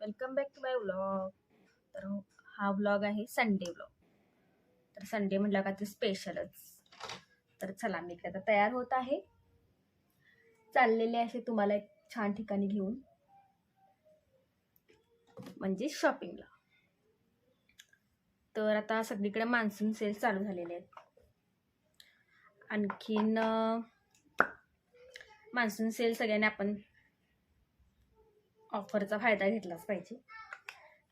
Welcome back to my vlog तर हा vlog आहे संडे व्लॉग तर संडे म्हटलं का ते स्पेशलच तर चला मी इकडे आता तयार होत आहे. चाललेले असे तुम्हाला एक छान ठिकाणी घेऊन. म्हणजे शॉपिंगला तर आता सगळीकडे मान्सून सेल चालू झालेले आहेत. आणखीन मान्सून सेल सगळ्यांनी आपण ऑफरचा फायदा घेतलाच पाहिजे.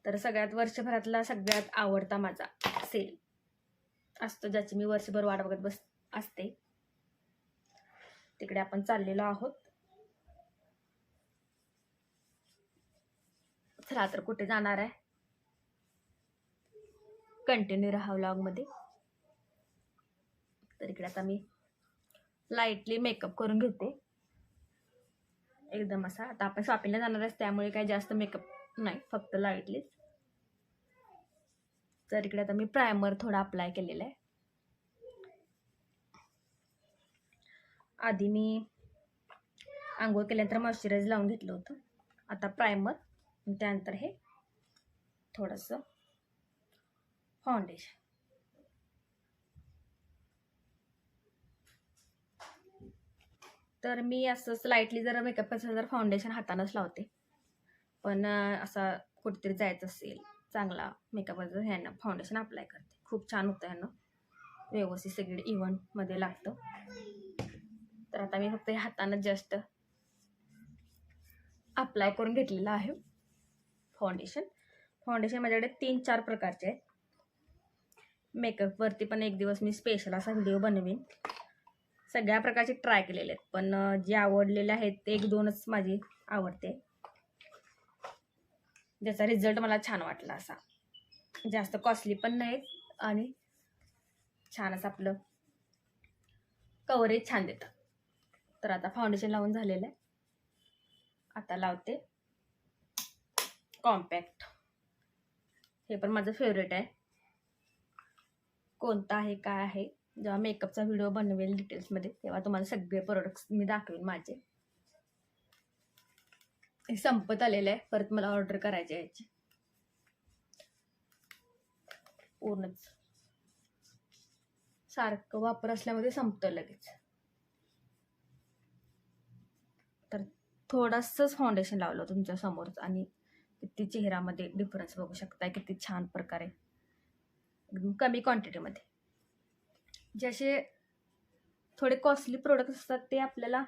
तर सगळ्यात वर्षभरातला सगळ्यात आवडता माझा सेल असतो ज्याची मी वर्षभर वाट बघत बस असते. तिकडे आपण चाललेलो आहोत. चला तर कुठे जाणार आहे? कंटिन्यू राहा व्लॉगमध्ये तर इकडे आता मी लाईटली मेकअप करून घेते. एकदम असा. आता आपण शॉपिंगला जाणार आहेस त्यामुळे काही जास्त मेकअप नाही फक्त लाईटलीच तर इकडे आता मी प्रायमर थोडा अप्लाय केलेला आहे. आधी मी आंघोळ केल्यानंतर मॉइश्चराईज लावून घेतलं होतं. आता प्रायमर त्यानंतर हे थोडंसं फाउंडेशन तर मी असंच लाईटली जर मेकअप असेल तर फाउंडेशन हातानंच लावते. पण असा कुठेतरी जायचं असेल चांगला मेकअप ह्यानं फाउंडेशन अप्लाय करते. खूप छान होतं ह्यानं. व्यवस्थित सगळे इव्हेंटमध्ये लागतं. तर आता मी फक्त हातानं जस्ट अप्लाय करून घेतलेलं आहे. फाउंडेशन फाउंडेशन माझ्याकडे तीन चार प्रकारचे आहेत. मेकअपवरती पण एक दिवस मी स्पेशल असा व्हिडिओ बनवीन. सगळ्या प्रकारचे ट्राय केलेले आहेत. पण जे आवडलेले आहेत ते एक दोनच माझी आवडते. ज्याचा रिझल्ट मला छान वाटला असा. जास्त कॉस्टली पण नाही आणि छान असं आपलं कवरेज छान देतं. तर आता फाउंडेशन लावून झालेलं आहे. आता लावते. कॉम्पॅक्ट हे पण माझं फेवरेट आहे. कोणता आहे काय आहे? जेव्हा मेकअपचा व्हिडिओ बनवेल डिटेल्समध्ये तेव्हा तुम्हाला सगळे प्रोडक्ट्स मी दाखवेन माझे. हे संपत आलेलं आहे. परत मला ऑर्डर करायची याची पूर्णच. सारखं वापर असल्यामध्ये संपतं लगेच. तर थोडंसंच फाउंडेशन लावलं तुमच्या समोरच आणि किती चेहऱ्यामध्ये डिफरन्स बघू शकताय किती छान प्रकारे. एकदम कमी क्वांटिटीमध्ये जसे थोडे कॉस्टली प्रोडक्ट असतात ते आपल्याला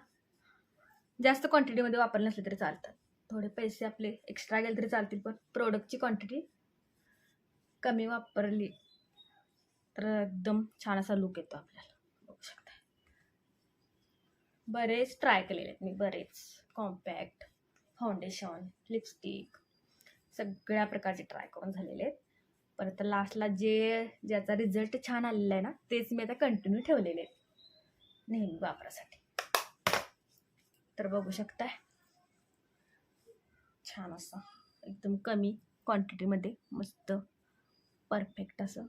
जास्त क्वांटिटीमध्ये वापरले नसले तरी चालतात. थोडे पैसे आपले एक्स्ट्रा गेले तरी चालतील पण प्रोडक्टची क्वांटिटी कमी वापरली तर एकदम छान असा लुक येतो आपल्याला. बघू शकता बरेच ट्राय केलेले आहेत मी बरेच. कॉम्पॅक्ट फाउंडेशन लिपस्टिक सगळ्या प्रकारचे ट्राय करून झालेले आहेत. परत लास्टला जे ज्याचा रिझल्ट छान आलेला आहे ना तेच मी आता कंटिन्यू ठेवलेले आहेत. नेहमी वापरासाठी. तर बघू शकताय. छान असं एकदम कमी क्वांटिटीमध्ये मस्त परफेक्ट असं.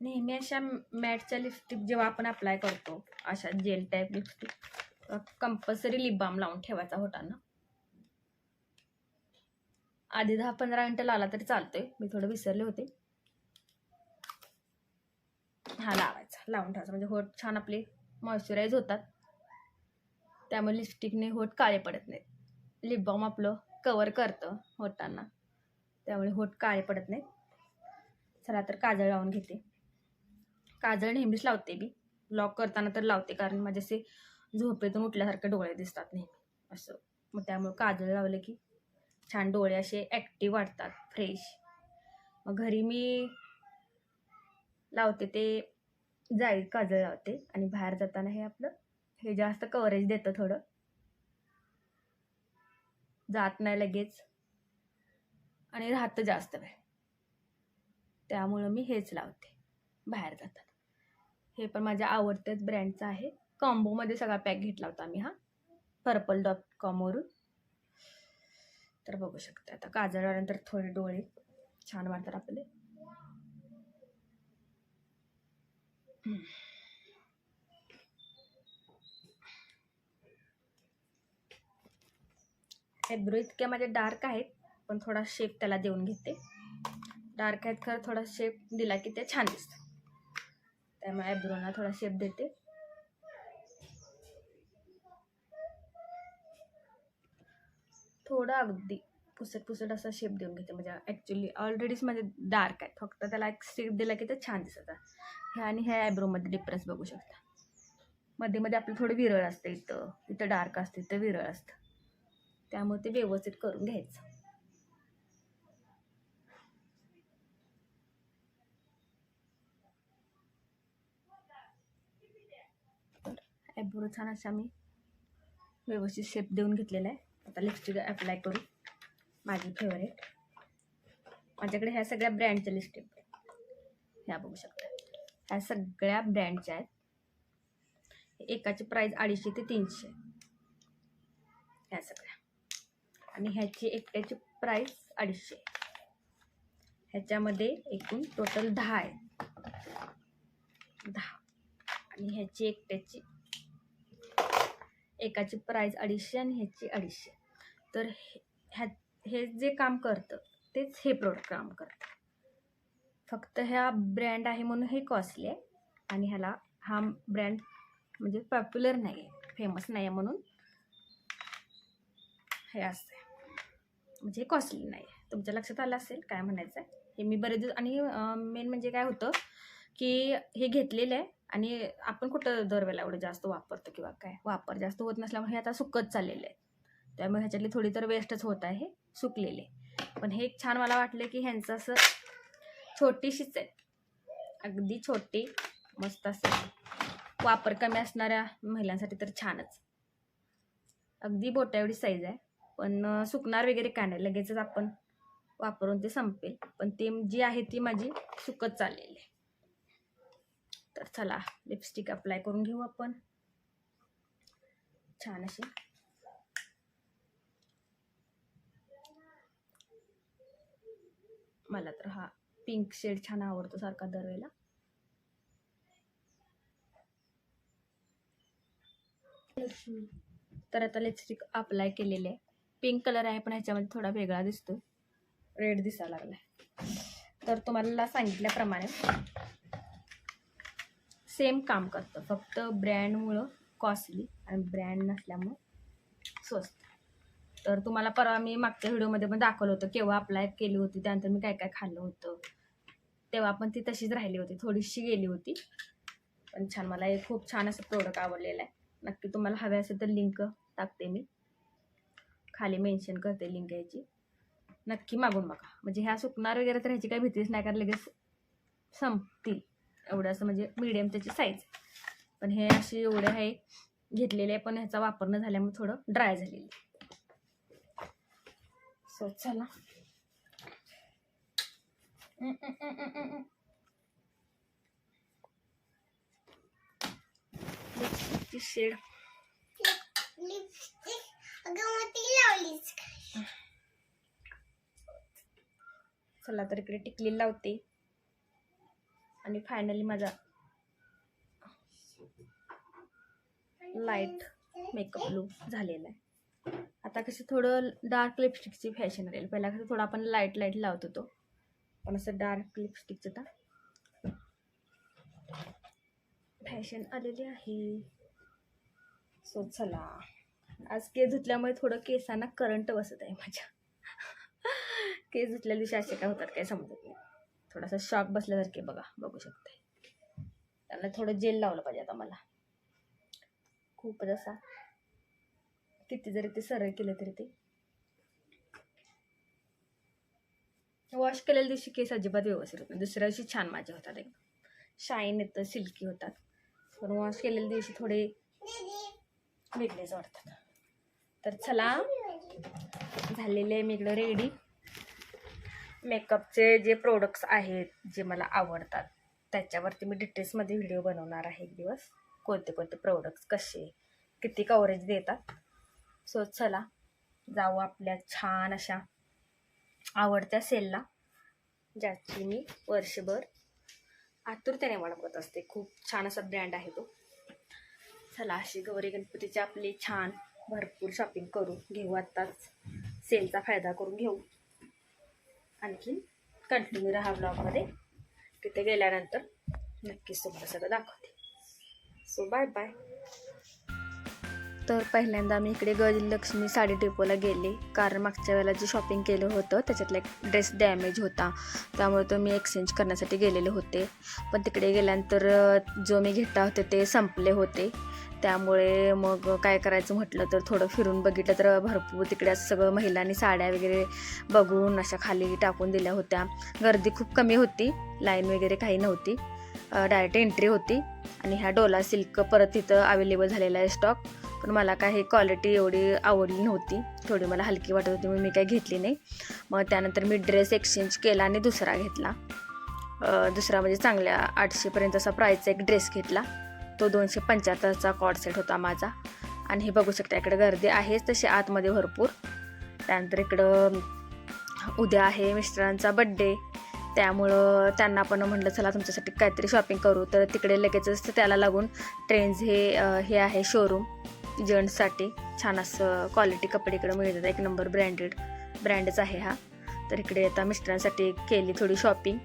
नेहमी अशा मॅटच्या लिपस्टिक जेव्हा आपण अप्लाय करतो अशा gel type lipstick compulsory lip balm लावून ठेवायचा होता ना. आधी दहा पंधरा मिनटं लावला तरी चालतोय. मी थोडं विसरले होते. हा लावायचा. लावून ठेवायचा. म्हणजे होट छान आपले मॉइश्चराईज होतात. त्यामुळे लिपस्टिकने होट काळे पडत नाहीत. लिप बॉम आपलं कवर करतं होटांना त्यामुळे होट काळे पडत नाहीत. चला तर काजळ लावून घेते. काजळ नेहमीच लावते मी. लॉक करताना तर लावते कारण माझे असे झोपेतून उठल्यासारखे डोळे दिसतात नेहमी. असं. मग त्यामुळे काजळ लावले की छान डोळे असे ॲक्टिव्ह वाटतात फ्रेश. मग घरी मी लावते ते जाईल काजळ लावते आणि बाहेर जाताना हे आपलं हे जास्त कव्हरेज देतं थोडं. जात नाही लगेच. आणि राहतं जास्त वेळ. त्यामुळं मी हेच लावते बाहेर जातात हे पण माझ्या आवडत्याच ब्रँडचं आहे. कॉम्बोमध्ये सगळा पॅक घेतला होता मी हा. पर्पल डॉट कॉमवरून तर बघू शकते. आता काजळल्यानंतर थोडे डोळे छान वाटतात आपले. आयब्रो इतके माझे डार्क आहेत पण थोडा शेप त्याला देऊन घेते. डार्क आहेत खरं थोडा शेप दिला की ते छान दिसतं. त्यामुळे आयब्रोना थोडा शेप देते. थोडा अगदी पुसट पुसट असा शेप देऊन घेते. म्हणजे ॲक्च्युली ऑलरेडीच माझे डार्क आहेत. फक्त त्याला एक शेप दिला की ते छान दिसत ह्या आणि ह्या आयब्रोमध्ये डिफरन्स बघू शकता. मध्ये मध्ये आपलं थोडं विरळ असतं इथं. इथं डार्क असतं इथं विरळ असतं. त्यामुळे ते व्यवस्थित करून घ्यायचं. आयब्रो छान अशा मी व्यवस्थित शेप देऊन घेतलेला आहे. आता लिपस्टिक अप्लाय करू. माझी फेवरेट माझ्याकडे ह्या सगळ्या ब्रँडच्या लिपस्टिक ह्या बघू शकता. ह्या सगळ्या ब्रँडच्या आहेत. एकाची प्राईस अडीचशे ते तीनशे. ह्या सगळ्या. आणि ह्याची एकट्याची प्राईस अडीचशे. ह्याच्यामध्ये एकूण टोटल दहा आहे दहा. आणि ह्याची एकट्याची एकाची प्राईस अडीचशे आणि ह्याची अडीचशे. तर हे- ह्या हे जे काम करतं तेच हे प्रोडक्ट काम करतं. फक्त ह्या ब्रँड आहे म्हणून हे कॉस्टली आहे आणि ह्याला हा ब्रँड म्हणजे पॉप्युलर नाही आहे फेमस नाही आहे म्हणून हे असते म्हणजे हे कॉस्टली नाही आहे तुमच्या लक्षात आलं असेल? काय म्हणायचं आहे हे मी बरेच दिवस आणि मेन म्हणजे काय होतं की हे घेतलेलं आहे आणि आपण कुठं दरवेळेला एवढं जास्त वापरतो किंवा काय? वापर जास्त होत नसल्यामुळे हे आता सुकत चाललेलं आहे. त्यामुळे ह्याच्यातली थोडी तर वेस्टच होत आहे सुकलेले पण हे एक छान मला वाटलं की ह्यांचं असं छोटीशीच आहे. अगदी छोटी मस्त असं वापर कमी असणाऱ्या महिलांसाठी तर छानच. अगदी बोटा एवढी साईज आहे. पण सुकणार वगैरे काय नाही. लगेचच आपण वापरून ते संपेल. पण ते जी आहे ती माझी सुकत चाललेली आहे. तर चला लिपस्टिक अप्लाय करून घेऊ आपण. छान अशी. मला तर हा पिंक शेड छान आवडतो सारखा दरवेळेला. तर आता लिपस्टिक अप्लाय केलेले आहे. पिंक कलर आहे पण ह्याच्यामध्ये थोडा वेगळा दिसतो रेड दिसायला लागलाय. तर तुम्हाला सांगितल्याप्रमाणे सेम काम करतं. फक्त ब्रँडमुळं कॉस्टली आणि ब्रँड नसल्यामुळं स्वस्त. तर तुम्हाला परवा मी मागच्या व्हिडिओमध्ये पण दाखवलं होतं केव्हा अप्लाय केली होती त्यानंतर मी काय काय खाल्लं होतं. तेव्हा पण ती तशीच राहिली होती थोडीशी गेली होती. पण छान मला हे खूप छान असं प्रोडक्ट आवडलेलं आहे. नक्की तुम्हाला हवे असेल तर लिंक टाकते मी. खाली मेन्शन करते लिंक याची. नक्की मागून बघा. म्हणजे ह्या सुकणार वगैरे तर ह्याची काही भीतीच नाही कारण लगेच संपतील. एवढं असं म्हणजे मीडियम त्याची साईज पण हे असे एवढे आहे घेतलेले आहे पण ह्याचा वापर न झाल्यामुळे थोडं ड्राय झालेली सो चला. लिपस्टिकची शेड चला तर इकडे टिकली लावते. आणि फायनली माझा लाइट मेकअप लुक झालेला आहे. आता कसं थोडं डार्क लिपस्टिकची फॅशन राहील. पहिला कसं थोडं आपण लाइट लाइट लावत होतो. पण असं डार्क लिपस्टिकचं आता फॅशन आलेली आहे. सो चला. आज केस धुतल्यामुळे थोडं केसांना करंट बसत आहे माझ्या. केस धुतल्या दिवशी असे काय होतात काय समजत नाही. थोडासा शॉक बसल्यासारखे बघा बघू शकते. त्यांना थोडं जेल लावलं पाहिजे आता मला. खूपच असा किती जरी ते सरळ केलं तरी ते. वॉश केलेल्या दिवशी केस अजिबात व्यवस्थित होत नाही. दुसऱ्या दिवशी छान माझे होतात एकदम. शाईन येतं सिल्की होतात. पण वॉश केलेल्या दिवशी थोडे वेगळेच वाटतात. तर चला झालेले मी इकडं रेडी मेकअपचे जे प्रोडक्ट्स आहेत जे मला आवडतात त्याच्यावरती मी डिटेल्समध्ये व्हिडिओ बनवणार आहे एक दिवस. कोणते कोणते प्रोडक्ट्स कसे किती कव्हरेज देतात. सो चला जाऊ आपल्या छान अशा आवडत्या सेलला ज्याची मी वर्षभर आतुरतेने वाढवत असते. खूप छान असा ब्रँड आहे तो. चला अशी गौरी गणपतीची आपली छान भरपूर शॉपिंग करू घेऊ आत्ताच. सेलचा फायदा करून घेऊ. आणखीन कंटिन्यू राहा ब्लॉगमध्ये तिथे गेल्यानंतर नक्कीच तुम्हाला सगळं दाखवते. सो बाय बाय तर पहिल्यांदा मी इकडे गजलक्ष्मी साडी डेपोला गेले. कारण मागच्या वेळेला जे शॉपिंग केलं होतं त्याच्यातला एक ड्रेस डॅमेज होता. त्यामुळे तो मी एक्सचेंज करण्यासाठी गेलेले होते. पण तिकडे गेल्यानंतर जो मी घेतला होते ते संपले होते. त्यामुळे मग काय करायचं म्हटलं तर थोडं फिरून बघितलं तर भरपूर तिकडे असं सगळं महिलांनी साड्या वगैरे बघून अशा खाली टाकून दिल्या होत्या. गर्दी खूप कमी होती लाईन वगैरे काही नव्हती. डायरेक्ट एंट्री होती आणि ह्या डोला सिल्क परत तिथं अवेलेबल झालेला आहे स्टॉक पण मला काही क्वालिटी एवढी आवडली नव्हती. थोडी मला हलकी वाटत होती म्हणून मी काही घेतली नाही. मग त्यानंतर मी ड्रेस एक्सचेंज केला आणि दुसरा घेतला. दुसरा म्हणजे चांगल्या आठशेपर्यंत असा प्राईजचा एक ड्रेस घेतला. तो दोनशे पंच्याहत्तरचा कॉड सेट होता माझा. आणि हे बघू शकता इकडे गर्दी आहेच तशी आतमध्ये भरपूर. त्यानंतर इकडं उद्या आहे मिस्टरांचा बड्डे त्यामुळं त्यांना पण म्हटलं चला तुमच्यासाठी काहीतरी शॉपिंग करू. तर तिकडे लगेचच त्याला लागून ट्रेंड्स हे हे आहे शोरूम जेंट्ससाठी छान असं क्वालिटी कपडे इकडे मिळतात. एक नंबर ब्रँडेड ब्रँडच आहे हा. तर इकडे आता मिस्टरांसाठी केली थोडी शॉपिंग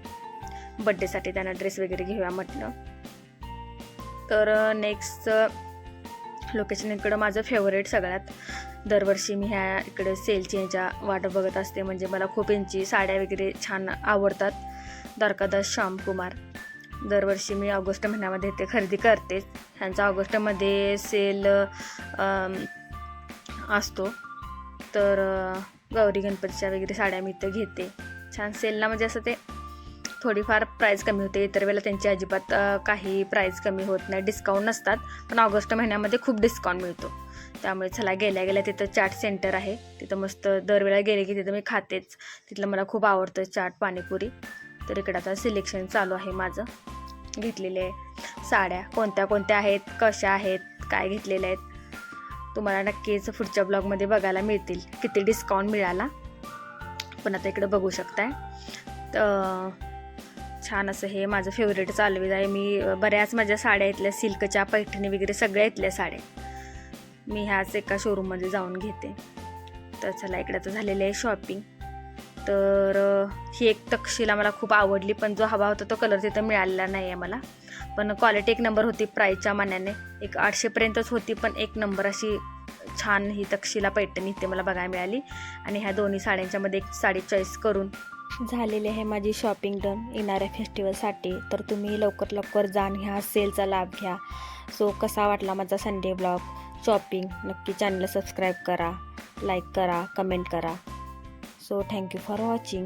बड्डेसाठी त्यांना ड्रेस वगैरे घेऊया म्हटलं. तर नेक्स्ट लोकेशन इकडं माझं फेवरेट सगळ्यात. दरवर्षी मी ह्या इकडे सेलची ह्याच्या वाट बघत असते म्हणजे मला खूप यांची साड्या वगैरे छान आवडतात. द्वारकादास श्यामकुमार. दरवर्षी मी ऑगस्ट महिन्यामध्ये ते खरेदी करते. ह्यांचा ऑगस्टमध्ये सेल असतो. तर गौरी गणपतीच्या वगैरे साड्या मी इथं घेते. छान सेलला म्हणजे असं ते थोडीफार प्राईस कमी होते. इतर वेळेला त्यांची अजिबात काही प्राईस कमी होत नाही. डिस्काउंट नसतात. पण ऑगस्ट महिन्यामध्ये खूप डिस्काउंट मिळतो. त्यामुळे चला गेल्या गेल्या तिथं चाट सेंटर आहे. तिथं मस्त दरवेळेला गेले की तिथं मी खातेच. तिथलं मला खूप आवडतं चाट पाणीपुरी. तर इकडं आता सिलेक्शन चालू आहे माझं. घेतलेले साड्या. कोणत्या कोणत्या आहेत? कशा आहेत? काय घेतलेल्या आहेत? तुम्हाला नक्कीच पुढच्या ब्लॉगमध्ये बघायला मिळतील. किती डिस्काउंट मिळाला? पण आता इकडं बघू शकताय. तर छान असं हे माझं फेवरेट चालू आहे. मी बऱ्याच माझ्या साड्या इथल्या सिल्कच्या पैठणी वगैरे सगळ्या इथल्या साड्या. मी ह्याच एका शोरूममध्ये जाऊन घेते. तर चला इकडे तर झालेलं आहे शॉपिंग तर ही एक तक्षशिला मला खूप आवडली पण जो हवा होता तो कलर तिथं मिळालेला नाही आहे मला. पण क्वालिटी एक नंबर होती प्राईजच्या मानाने एक आठशेपर्यंतच होती पण एक नंबर अशी छान ही तक्षशिला पैठणी इथे मला बघायला मिळाली. आणि ह्या दोन्ही साड्यांच्यामध्ये एक साडी चॉईस करून झालेली आहे माझी शॉपिंग डन येणाऱ्या फेस्टिवलसाठी तर तुम्ही लवकर लवकर जाण ह्या सेलचा लाभ घ्या. सो कसा वाटला माझा संडे ब्लॉग शॉपिंग नक्की चॅनल सबस्क्राईब करा लाईक करा कमेंट करा. So thank you for watching